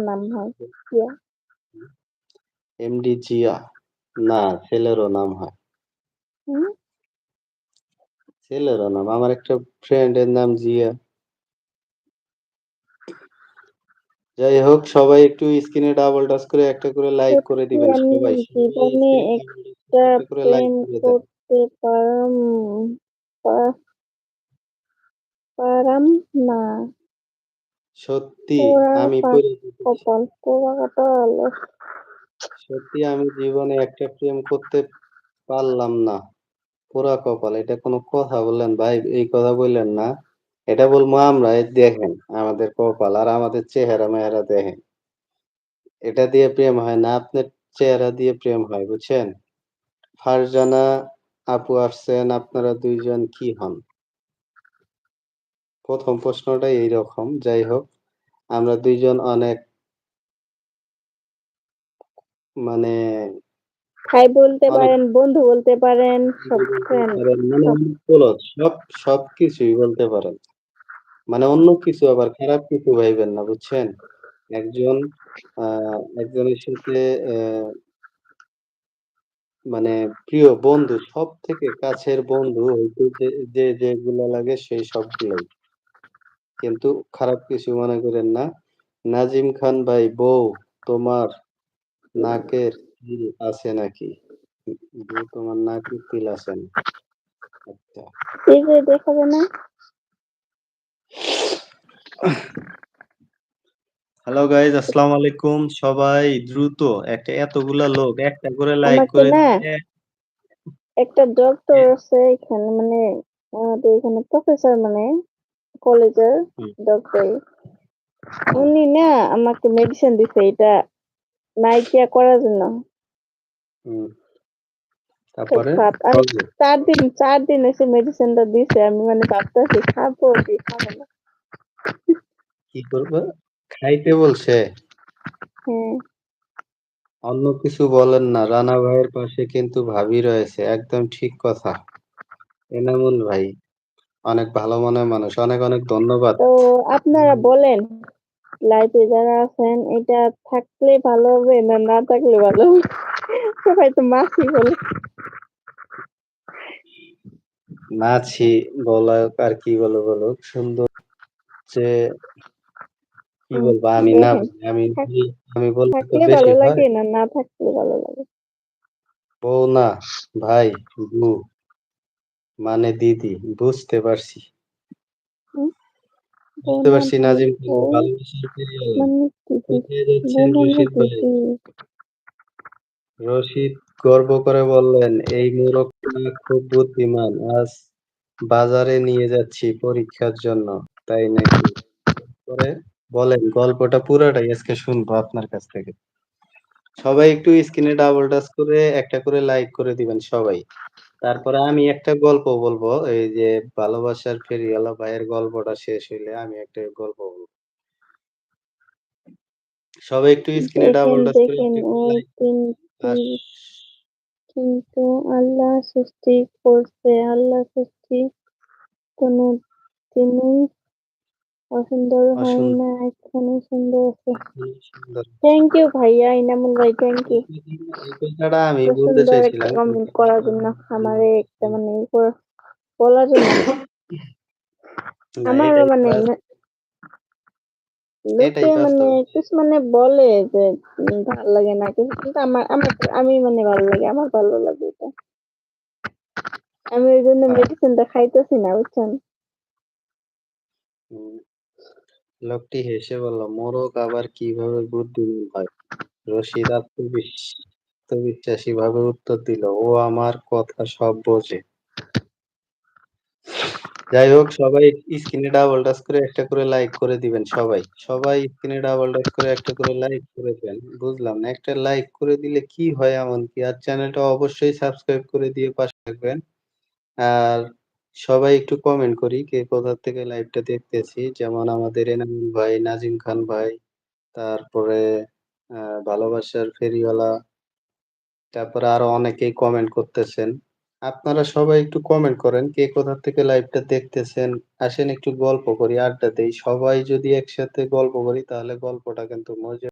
নাম হয় জিয়া। এমডি জিয়া। না ছেলেরও নাম হয়। হুম? ছেলেরও নাম। আমার একটা ফ্রেন্ডের নাম জিয়া। যাই হোক সবাই একটু স্ক্রিনে ডাবল টাচ করে একটা করে লাইক করে দিবেন সবাই। জীবনে একটা প্রেম করতে পারম পারাম না। সত্যি আমি সত্যি আমি জীবনে একটা প্রেম করতে পারলাম না। পোড়া কপাল এটা কোনো কথা বললেন ভাই এই কথা বললেন না। এটা বলব আমরা দেখেন আমাদের কপাল আর আমাদের চেহারা মেহারা দেখেন। এটা দিয়ে প্রেম হয় না আপনার চেহারা দিয়ে প্রেম হয় বুঝছেন? ফারজানা আপু আসছেন আপনারা দুইজন কি হন? প্রথম প্রশ্নটা এইরকম। যাই হোক আমরা দুইজন অনেক মানে ভাই বলতে পারেন বন্ধু বলতে পারেন সব মানে সব সব কিছুই বলতে পারেন। মানে অন্য কিছু আবার খারাপ কিছু ভাইবেন না বুঝছেন? একজন আহ একজনের সাথে আহ, মানে প্রিয় বন্ধু সব থেকে কাছের বন্ধু হইতে যে যে যেগুলো লাগে সেই সবগুলোই। কিন্তু খারাপ কিছু মনে করেন না। নাজিম খান ভাই বউ তোমার নাকের তিল আছে নাকি? বউ তোমার নাকের তিল আছে না? আচ্ছা। দেখাবে না? হ্যালো গাইজ আসসালামু আলাইকুম। সবাই দ্রুত একটা এতগুলা লোক একটা করে লাইক করে একটা ডক্টর আছে এখানে মানে আমাদের এখানে প্রফেসর মানে। কলেজের। ডক্টর উনি না আমাকে মেডিসিন দিছে এটা নাইকিয়া করার জন্য। তারপরে। চার দিন চার দিন এসে মেডিসিনটা দিছে আমি মানে ভাবতেছি খাব কি খাব না। কি করবে? খাইতে বলছে। হ্যাঁ। অন্য কিছু বলেন না রানা ভাইয়ের পাশে কিন্তু ভাবি রয়েছে একদম ঠিক কথা। এনামুল ভাই। অনেক ভালো মনের মানুষ। অনেক অনেক ধন্যবাদ। তো আপনারা বলেন লাইফে যারা আছেন এটা থাকলে ভালো হবে না না থাকলে ভালো হবে? সবাই তো মাছি বলে। নাছি বলাক আর কি বলো বলো সুন্দর যে কি হুম, বলব আমি না দেখেন, আমি থাক- আমি বলতে তো থাকলে বেশি ভালো হয়। লাগে না না থাকলে ভালো লাগে। বউ না ভাই বউ। মানে দিদি বুঝতে পারছি। বুঝতে পারছি নাজিম মানে রশিদ গর্ব করে বললেন এই মোরগটা খুব বুদ্ধিমান আজ বাজারে নিয়ে যাচ্ছি পরীক্ষার জন্য। তাই নাকি? করে বলেন গল্পটা পুরাটাই আজকে শুনব আপনার কাছ থেকে। সবাই একটু স্ক্রিনে ডাবল টাচ করে একটা করে লাইক করে দিবেন সবাই। তারপরে আমি একটা গল্প বলব এই যে ভালোবাসার ফেরিওয়ালা ভাইয়ের গল্পটা শেষ হইলে আমি একটা গল্প বলব। সবাই একটু স্ক্রিনে ডাবল টাচ করে কিন্তু আল্লাহ সৃষ্টি করছে আল্লাহ সৃষ্টি কোনো দিনই অসুন্দর হয় না এখানে সুন্দর আছে থ্যাংক ইউ ভাইয়া ইনামুল ভাই থ্যাংক ইউ কথাটা আমি বলতে চাইছিলাম কমেন্ট করার জন্য আমারে একটা মানে বলার জন্য আমার মানে লোকে মানে কিছু মানে বলে যে ভালো লাগে না কিছু কিন্তু আমার আমার আমি মানে ভালো লাগে আমার ভালো লাগে এটা আমি ওই জন্য। মেডিসিনটা খাইতেছি না বুঝছেন। লোকটি হেসে বলল, মোরগ আবার কীভাবে বুদ্ধিমান হয়? রশিদ আত্মবিশ্বাস ভাবে উত্তর দিল, ও আমার কথা সব বোঝে। যাই হোক, সবাই স্ক্রিনে ডাবল টাচ করে একটা করে লাইক করে দিবেন সবাই। সবাই স্ক্রিনে ডাবল টাচ করে একটা করে লাইক করে দেন বুঝলাম না। একটা লাইক করে দিলে কি হয় এমন কি আর চ্যানেলটা অবশ্যই সাবস্ক্রাইব করে দিয়ে পাশে থাকবেন। আর সবাই একটু কমেন্ট করি কে কোথা থেকে লাইভটা দেখতেছি। যেমন আমাদের এনামুল ভাই, নাজিম খান ভাই, তারপরে ভালোবাসার ফেরিওয়ালা, তারপরে আরও অনেকেই কমেন্ট করতেছেন। আপনারা সবাই একটু কমেন্ট করেন কে কোথা থেকে লাইভটা দেখতেছেন। আসেন একটু গল্প করি, আড্ডা দেই। সবাই যদি একসাথে গল্প করি তাহলে গল্পটা কিন্তু মজা